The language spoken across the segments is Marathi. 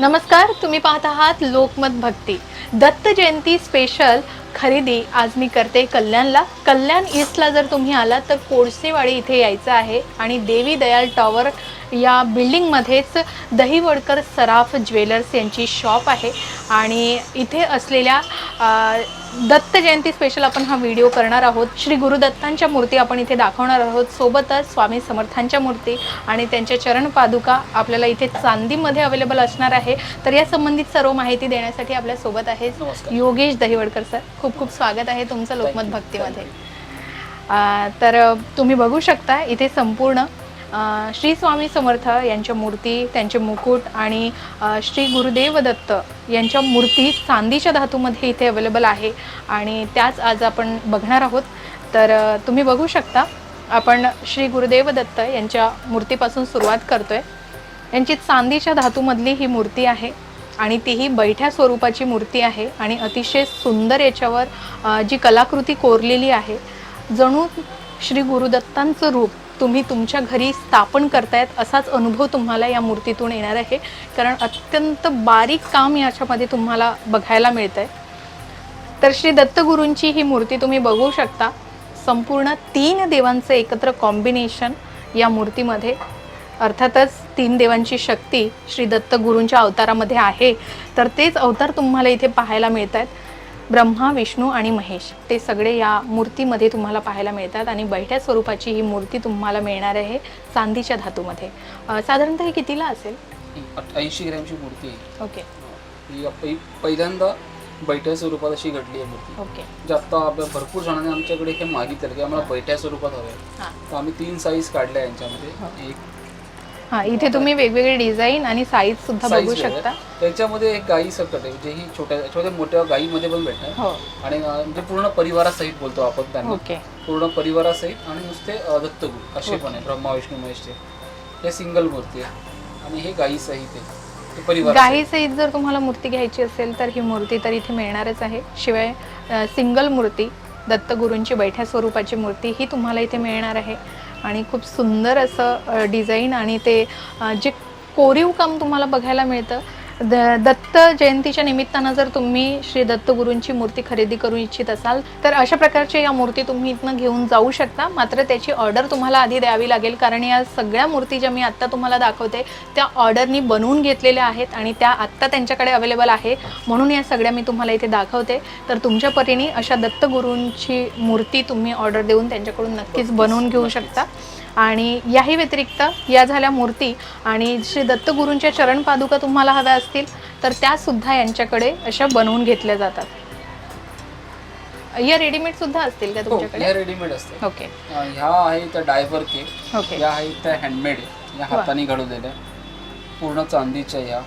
नमस्कार तुम्ही पाहत आहात लोकमत भक्ती. दत्त जयंती स्पेशल खरेदी आज मी करते कल्याणला. कल्याण ईस्टला जर तुम्ही आलात तर कोळसेवाडी इथे यायचं आहे आणि देवी दयाल टॉवर या बिल्डिंगमध्येच दहीवडकर सराफ ज्वेलर्स यांची शॉप आहे. आणि इथे असलेल्या दत्त जयंती स्पेशल आपण हा व्हिडिओ करणार आहोत. श्री गुरुदत्तांच्या मूर्ती आपण इथे दाखवणार आहोत. सोबतच स्वामी समर्थांच्या मूर्ती आणि त्यांच्या चरण पादुका आपल्याला इथे चांदीमध्ये अवेलेबल असणार आहे. तर या संबंधित सर्व माहिती देण्यासाठी आपल्यासोबत आहे. योगेश दहिवडकर सर. खूप खूप स्वागत आहे तुमचं लोकमत. भक्तीमध्ये. तर तुम्ही बघू शकता इथे संपूर्ण श्री स्वामी समर्थ यांच्या मूर्ती त्यांचे मुकुट आणि श्री गुरुदेव दत्त यांच्या मूर्ती चांदीच्या धातूमध्ये इथे अवेलेबल आहे. आणि त्याच आज आपण बघणार आहोत. तर तुम्ही बघू शकता आपण श्री गुरुदेव दत्त यांच्या मूर्तीपासून सुरुवात करतोय. यांची चांदीच्या धातूमधली ही मूर्ती आहे आणि तीही बैठ्या स्वरूपाची मूर्ती आहे आणि अतिशय सुंदर याच्यावर जी कलाकृती कोरलेली आहे. जणू श्री गुरुदत्तांचं रूप तुम्ही तुमच्या घरी स्थापन करतायत असाच अनुभव तुम्हाला या मूर्तीतून येणार आहे. कारण अत्यंत बारीक काम याच्यामध्ये तुम्हाला बघायला मिळतंय. तर श्री दत्तगुरूंची ही मूर्ती तुम्ही बघू शकता. संपूर्ण तीन देवांचं एकत्र कॉम्बिनेशन या मूर्तीमध्ये. अर्थातच तीन देवांची शक्ती श्री दत्तगुरूंच्या अवतारामध्ये आहे. तर तेच अवतार तुम्हाला इथे पाहायला मिळत आहेत ब्रह्मा विष्णू आणि महेश ते सगळे या मूर्तीमध्ये तुम्हाला पाहायला मिळतात आणि बैठ्या स्वरूपाची ही मूर्ती तुम्हाला मिळणार आहे चांदीच्या धातूमध्ये. साधारणतः ही कितीला असेल? ऐंशी ग्रॅमची मूर्ती आहे. ओके. ही. पहि- पहिल्यांदा बैठ्या स्वरूपात अशी घडली आहे मूर्ती. ओके. जे आत्ता आपल्या भरपूर जणांनी आमच्याकडे हे मागितलं की आम्हाला बैठ्या स्वरूपात हवे हां. तर आम्ही तीन साईज काढल्या यांच्यामध्ये. एक हां इथे तुम्ही वेगवेगळे डिझाईन आणि साईज सुद्धा बघू size वेगळं. शकता. त्याच्यामध्ये एक गाई सकट आहे जे ही छोट्या छोट्या मोठ्या गाईमध्ये पण भेटणार हो. आणि अं, म्हणजे पूर्ण परिवारासहित बोलतो आपण त्यांना. ओके. पूर्ण परिवारासहित आणि नुसते अं, दत्तगुरु असे पण आहे ब्रह्मा विष्णू महेशचे हे सिंगल मूर्ती आहे आणि हे गाई सहित आहे. ते परिवार गाही सहित जर तुम्हाला मूर्ती घ्यायची असेल तर ही मूर्ती तर इथे मिळणारच आहे. शिवाय सिंगल मूर्ती दत्तगुरूंची बैठ्या स्वरूपाची मूर्ती ही तुम्हाला इथे मिळणार आहे. आणि खूप सुंदर असं डिझाईन आणि ते जे कोरीव काम तुम्हाला बघायला मिळतं द दत्त जयंतीच्या निमित्तानं जर तुम्ही श्री दत्तगुरूंची मूर्ती खरेदी करू इच्छित असाल तर अशा प्रकारच्या या मूर्ती तुम्ही इथनं घेऊन जाऊ शकता. मात्र त्याची ऑर्डर तुम्हाला आधी द्यावी लागेल कारण या सगळ्या मूर्ती ज्या मी आत्ता तुम्हाला दाखवते त्या ऑर्डरनी बनवून घेतलेल्या आहेत आणि त्या आत्ता त्यांच्याकडे अवेलेबल आहे. म्हणून या सगळ्या मी तुम्हाला इथे दाखवते. तर तुमच्या परीने अशा दत्तगुरूंची मूर्ती तुम्ही ऑर्डर देऊन त्यांच्याकडून नक्कीच बनवून घेऊ शकता. आणि याही व्यतिरिक्त या झाल्या मूर्ती आणि श्री दत्तगुरूंच्या चरण पादुका तुम्हाला हव्या असतील तर त्या सुद्धा यांच्याकडे अशा बनवून घेतल्या जातात. या रेडीमेड सुद्धा असतील का हो, तुमच्याकडे? रेडीमेड असते ओके. ह्या आहे त्या डायव्हर केक ओके. या आहेत त्या हँडमेड या हाताने घडवलेल्या. पूर्ण चांदीच्या या.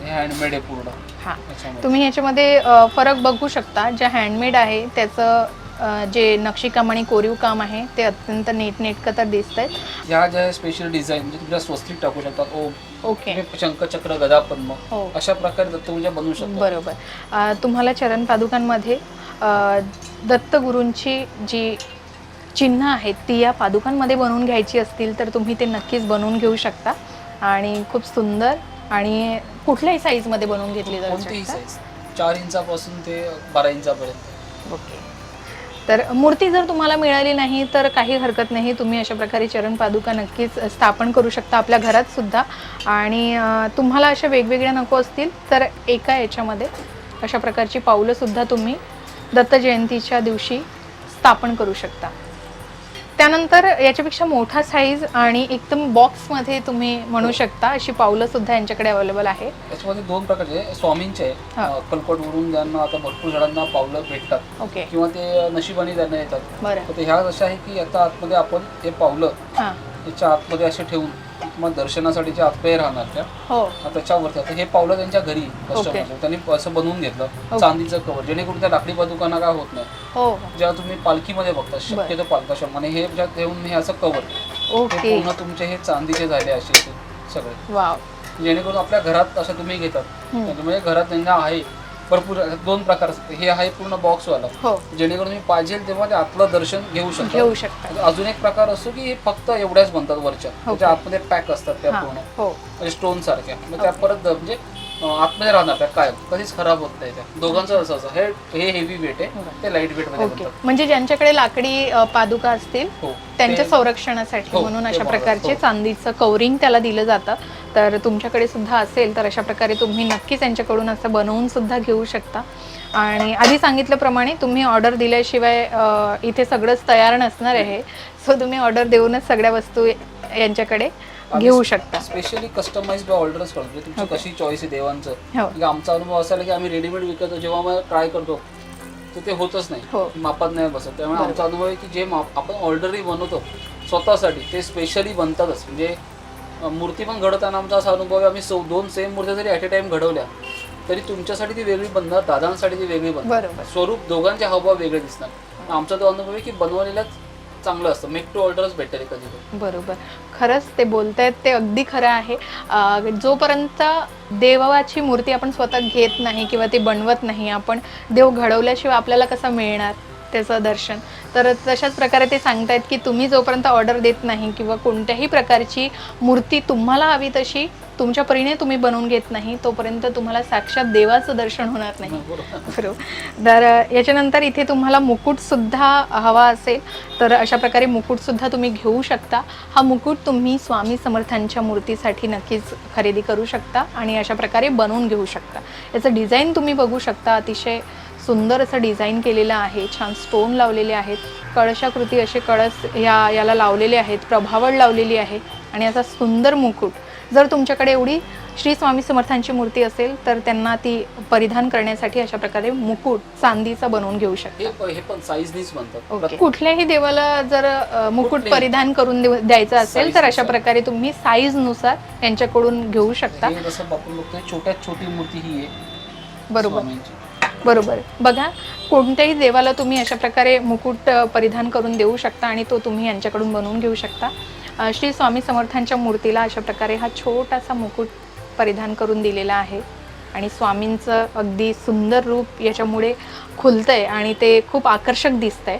हँडमेड आहे पूर्ण. हां. तुम्ही याच्यामध्ये फरक बघू शकता. ज्या हँडमेड आहे त्याचं जे नक्षीकाम आणि कोरीव काम आहे ते अत्यंत नीटनेटकं तर दिसत आहेत ह्या ज्या स्पेशल डिझाईन म्हणजे तुमच्या स्वस्तिक टाकू शकतात ओ ओके तुम्ही शंखचक्र गदा पद्म हो. अशा प्रकारे दत्तपूजा बनवू शकता. बरोबर. अ, तुम्हाला चरण पादुकांमध्ये अ, दत्तगुरूंची जी चिन्ह आहेत ती या पादुकांमध्ये बनवून घ्यायची असतील तर तुम्ही ते नक्कीच बनवून घेऊ शकता. आणि खूप सुंदर आणि कुठल्याही साईजमध्ये बनवून घेतली जाऊ कोणतीही साईज चार इंचापासून ते बारा इंचापर्यंत. ओके तर मूर्ती जर तुम्हाला मिळाली नाही तर काही हरकत नाही. तुम्ही अशा प्रकारे चरण पादुका नक्कीच स्थापन करू शकता आपल्या घरात सुद्धा. आणि तुम्हाला अशा वेगवेगळ्या नको असतील तर एका याच्यामध्ये अशा प्रकारची पावलंसुद्धा तुम्ही दत्त जयंतीच्या दिवशी स्थापन करू शकता. त्यानंतर याच्यापेक्षा मोठा साईज आणि एकदम बॉक्समध्ये तुम्ही म्हणू शकता अशी पावलं सुद्धा यांच्याकडे अवेलेबल आहे याच्यामध्ये दोन प्रकारचे. स्वामींचे हा. अक्कलकोटवरून ज्यांना आता भरपूर जणांना पावलं भेटतात. ओके. किंवा ते नशिबाने त्यांना येतात. बरं. तर ते ह्या अशा आहे की आता आतमध्ये आपण हे पावलं हां. त्याच्या आतमध्ये असे ठेवून मग दर्शनासाठी जे आतमध्ये राहणार त्या हो. त्याच्यावरती. आता हे पावलं त्यांच्या घरी. कस्टमर त्यांनी असं बनवून घेतलं. चांदीचं कवर जेणेकरून त्या लाकडी पादुकांना काय होत नाही. हो. जेव्हा तुम्ही पालखीमध्ये बघता शक्यतो पालखा आणि हे ज्या ठेवून हे असं कवर हे ओके. पूर्ण तुमचे हे चांदीचे झाले असे सगळे. वाव. जेणेकरून आपल्या घरात असं तुम्ही घेतात. हम्म. म्हणजे घरात त्यांना आहे. भरपूर दोन प्रकार असतात. हे आहे पूर्ण बॉक्सवाला हो. जेणेकरून तुम्ही पाहिजे तेव्हा ते आतलं दर्शन घेऊ शकता घेऊ शकता. म्हणजे अजून एक प्रकार असतो की हे फक्त एवढ्याच बनतात वरच्या. त्याच्या आतमध्ये पॅक असतात त्या हा. पूर्ण. हो. म्हणजे स्टोन सारख्या. मग त्या परत म्हणजे आतमध्ये राहणार त्या काय? कधीच खराब होत नाही त्या. दोघांचं असं असं. हे हे हेवी वेट आहे. ते लाइट वेटमध्ये ओके बनतात. म्हणजे ज्यांच्याकडे लाकडी अ, पादुका असतील हो. त्यांच्या ते- संरक्षणासाठी हो, म्हणून ते अशा. प्रकारचे हो. चांदीचं कवरिंग त्याला दिलं जातं. तर तुमच्याकडे सुद्धा असेल तर अशा प्रकारे तुम्ही नक्कीच यांच्याकडून असं बनवून सुद्धा घेऊ शकता. आणि आधी सांगितल्याप्रमाणे तुम्ही ऑर्डर दिल्याशिवाय अ, इथे सगळंच तयार नसणार आहे. सो तुम्ही ऑर्डर देऊनच सगळ्या वस्तू यांच्याकडे घेऊ शकता. स्पेशली कस्टमाइज ऑर्डरच करतो. म्हणजे तुमची. कशी चॉईस आहे देवांचं. हो. म्हणजे आमचा अनुभव असा की आम्ही रेडीमेड विकतो. जेव्हा मग ट्राय करतो तर ते होतच हो. नाही मापात नाही बसत. त्यामुळे. आमचा अनुभव आहे की जे माप आपण ऑर्डरही बनवतो स्वतःसाठी ते स्पेशली बनतातच. म्हणजे अं, मूर्ती पण घडवताना आमचा असा अनुभव आहे आम्ही दोन सेम मूर्त्या जरी ॲट ए टाइम घडवल्या तरी तुमच्यासाठी ती वेगळी बनणार दादांसाठी ती वेगळी बनणार. स्वरूप दोघांचे हावभाव वेगळे दिसणार आमचा तो अनुभव आहे की बनवलेलाच चांगलं असतं. मेक टू ऑर्डरच बेटर आहे कधी. बरोबर. खरंच ते बोलतायत ते अगदी खरं आहे. अं, जोपर्यंत देवाची मूर्ती आपण स्वतः घेत नाही किंवा ती बनवत नाही आपण देव घडवल्याशिवाय आपल्याला कसं मिळणार? त्याचं दर्शन. तर तशाच प्रकारे ते सांगतायत की तुम्ही जोपर्यंत ऑर्डर देत नाही किंवा कोणत्याही प्रकारची मूर्ती तुम्हाला हवी तशी तुमच्या परीने तुम्ही बनवून घेत नाही तोपर्यंत तुम्हाला साक्षात देवाचं दर्शन होणार नाही. बरोबर. तर याच्यानंतर इथे तुम्हाला मुकुटसुद्धा हवा असेल तर अशा प्रकारे मुकुटसुद्धा तुम्ही घेऊ शकता. हा मुकुट तुम्ही स्वामी समर्थांच्या मूर्तीसाठी नक्कीच खरेदी करू शकता आणि अशा प्रकारे बनवून घेऊ शकता. याचं डिझाईन तुम्ही बघू शकता. अतिशय सुंदर असं डिझाईन केलेलं आहे छान स्टोन लावलेले आहेत. कळशाकृती असे कळस या याला लावलेले आहेत प्रभावळ लावलेली आहे आणि असा सुंदर मुकुट. जर तुमच्याकडे एवढी श्री स्वामी समर्थांची मूर्ती असेल तर त्यांना ती परिधान करण्यासाठी अशा प्रकारे मुकुट चांदीचा बनवून घेऊ शकता. कुठल्याही देवाला जर मुकुट. परिधान करून द्यायचं असेल तर अशा. प्रकारे तुम्ही साईजनुसार यांच्याकडून घेऊ शकता. छोट्यात छोटी मूर्ती ही आहे. बरोबर. बरोबर बघा कोणत्याही देवाला तुम्ही अशा प्रकारे मुकुट परिधान करून देऊ शकता आणि तो तुम्ही यांच्याकडून बनवून घेऊ शकता. श्री स्वामी समर्थांच्या मूर्तीला अशा प्रकारे हा छोटासा मुकुट परिधान करून दिलेला आहे आणि स्वामींचं अगदी सुंदर रूप याच्यामुळे खुलतं आहे आणि ते खूप आकर्षक दिसतंय.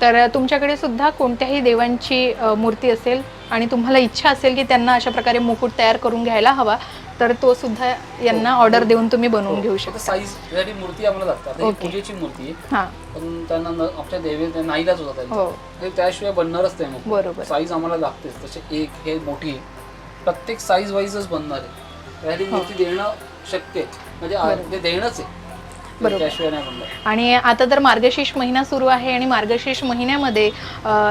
तर तुमच्याकडे सुद्धा कोणत्याही देवांची मूर्ती असेल आणि तुम्हाला इच्छा असेल की त्यांना अशा प्रकारे मुकुट तयार करून घ्यायला हवा तर तो सुद्धा यांना ऑर्डर देऊन तुम्ही बनवून घेऊ शकता. साईज यासाठी मूर्ती आम्हाला लागतात. ही ओके. पूजेची मूर्ती. आहे हां. पण त्यांना न- आमच्या देवी नाईलाच होता त्यांचा. हो. ते त्याशिवाय बनणारच नाही मग. बरोबर. साईज आम्हाला लागतेच. तसे एक हे मोठी. आहे प्रत्येक साईज वाईजच बनणार आहे. मूर्ती देणं शक्य आहे. म्हणजे आ- हो. बरोबर. ते देणंच आहे. बरोबर. आणि आता तर मार्गशीर्ष महिना सुरू आहे आणि मार्गशीर्ष महिन्यामध्ये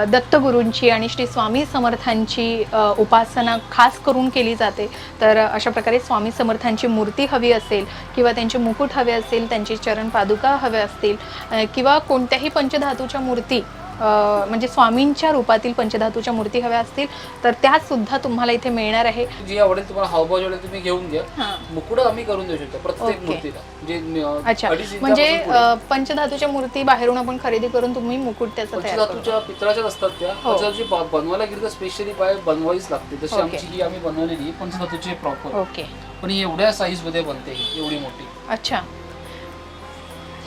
दत्तगुरूंची आणि श्री स्वामी समर्थांची उपासना खास करून केली जाते तर अशा प्रकारे स्वामी समर्थांची मूर्ती हवी असेल किंवा त्यांचे मुकुट हवे असेल त्यांची चरण पादुका हव्या असतील किंवा कोणत्याही पंचधातूच्या मूर्ती म्हणजे स्वामींच्या रूपातील पंचधातूच्या मूर्ती हव्या असतील तर त्या सुद्धा तुम्हाला इथे मिळणार आहे. जी आवडेल तुम्हाला हावभाव जेवढे तुम्ही घेऊन घ्या मुकुट आम्ही करून देऊ शकतो प्रत्येक. मूर्तीला. अच्छा. म्हणजे पंचधातूच्या मूर्ती बाहेरून आपण खरेदी करून तुम्ही मुकुट त्याचं पंचधातूच्या पितळाच्याच असतात त्या. हो. बनवायला गेली तर स्पेशली बाय बनवावीच लागते. जशी ओके. आमची ही आम्ही बनवलेली पंचधातूची प्रॉपर ओके. पण एवढ्या साईजमध्ये बनते एवढी मोठी. अच्छा.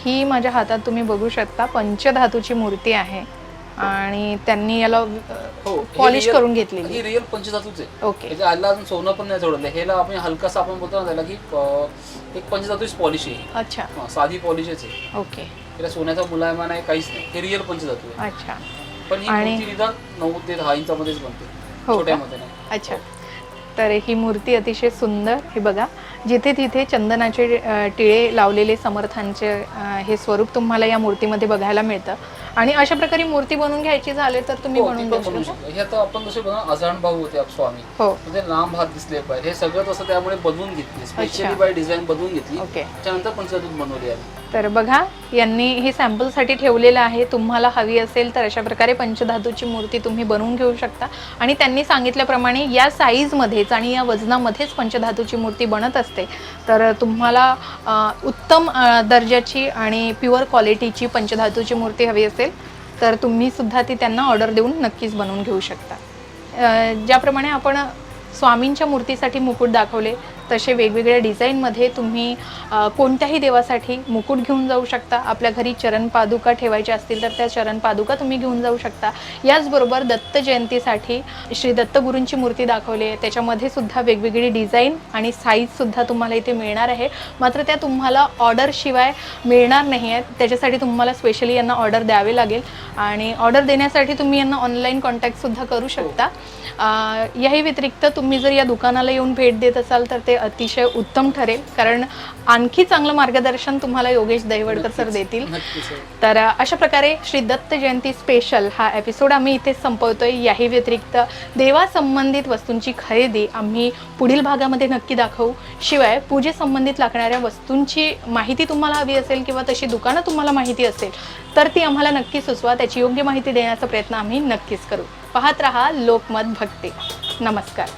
ही माझ्या हातात तुम्ही बघू शकता पंचधातूची मूर्ती आहे. आणि त्यांनी याला हो हे पॉलिश real- करून घेतलेली. ही रिअल पंचधातूच आहे. ओके. त्याच्या आईला अजून सोनं पण नाही जोडलं. ह्याला आपण हलकासा आपण बोलतो ना त्याला की एक पंचधातूच पॉलिश आहे ही. अच्छा. हा, साधी पॉलिशच आहे. ओके. त्याला सोन्याचा मुलायमान आहे काहीच नाही. हे रिअल पंचधातू आहे. अच्छा. पण ही आणि- मूर्ती नऊ ते दहा इंचामध्येच बनते. हो? छोट्यामध्ये नाही. अच्छा. तर ही मूर्ती अतिशय सुंदर हे बघा. जिथे तिथे चंदनाचे टिळे लावलेले समर्थांचे हे स्वरूप तुम्हाला या मूर्तीमध्ये बघायला मिळतं. आणि अशा प्रकारे मूर्ती बनवून घ्यायची झाले तर तुम्ही हो, बनवून देऊ शकता. हे आता आपण जसे अजाण भाऊ होते आप स्वामी. हो. म्हणजे लांब हात दिसले पाहिजे. हे सगळं तसं त्यामुळे बनवून घेतली. स्पेशली. बाय डिझाईन बनवून घेतली. ओके त्याच्यानंतर पंचधातूत बनवली आहे तर बघा यांनी हे सॅम्पलसाठी ठेवलेलं आहे. तुम्हाला हवी असेल तर अशा प्रकारे पंचधातूची मूर्ती तुम्ही बनवून घेऊ शकता. आणि त्यांनी सांगितल्याप्रमाणे या साईजमध्येच आणि या वजनामध्येच पंचधातूची मूर्ती बनत असते. तर तुम्हाला उत्तम दर्जाची आणि प्युअर क्वालिटीची पंचधातूची मूर्ती हवी असेल तर तुम्ही सुद्धा ती त्यांना ऑर्डर देऊन नक्कीच बनवून घेऊ शकता. ज्याप्रमाणे आपण स्वामींच्या मूर्तीसाठी मुकुट दाखवले तसे वेगवेगळ्या डिझाईनमध्ये तुम्ही कोणत्याही देवासाठी मुकुट घेऊन जाऊ शकता. आपल्या घरी चरण पादुका ठेवायच्या असतील तर त्या चरण पादुका तुम्ही घेऊन जाऊ शकता. याचबरोबर दत्त जयंतीसाठी श्री दत्तगुरूंची मूर्ती दाखवली आहे. त्याच्यामध्ये सुद्धा वेगवेगळी डिझाईन आणि साईजसुद्धा तुम्हाला इथे मिळणार आहे. मात्र त्या तुम्हाला ऑर्डरशिवाय मिळणार नाही आहेत. त्याच्यासाठी तुम्हाला स्पेशली यांना ऑर्डर द्यावे लागेल. आणि ऑर्डर देण्यासाठी तुम्ही यांना ऑनलाईन कॉन्टॅक्टसुद्धा करू शकता. याही व्यतिरिक्त तुम्ही जर या दुकानाला येऊन भेट देत असाल तर ते अतिशय उत्तम ठरेल. कारण आणखी चांगलं मार्गदर्शन तुम्हाला योगेश दहिवडकर सर देतील. आहे. तर अशा प्रकारे श्री दत्त जयंती स्पेशल हा एपिसोड आम्ही इथे संपवतोय. याही व्यतिरिक्त देवासंबंधित वस्तूंची खरेदी आम्ही पुढील भागामध्ये नक्की दाखवू. शिवाय पूजेसंबंधित लागणाऱ्या वस्तूंची माहिती तुम्हाला हवी असेल किंवा तशी दुकानं तुम्हाला माहिती असेल तर ती आम्हाला नक्की सुचवा. त्याची योग्य माहिती देण्याचा प्रयत्न आम्ही नक्कीच करू. पाहत रहा लोकमत भक्ती. नमस्कार.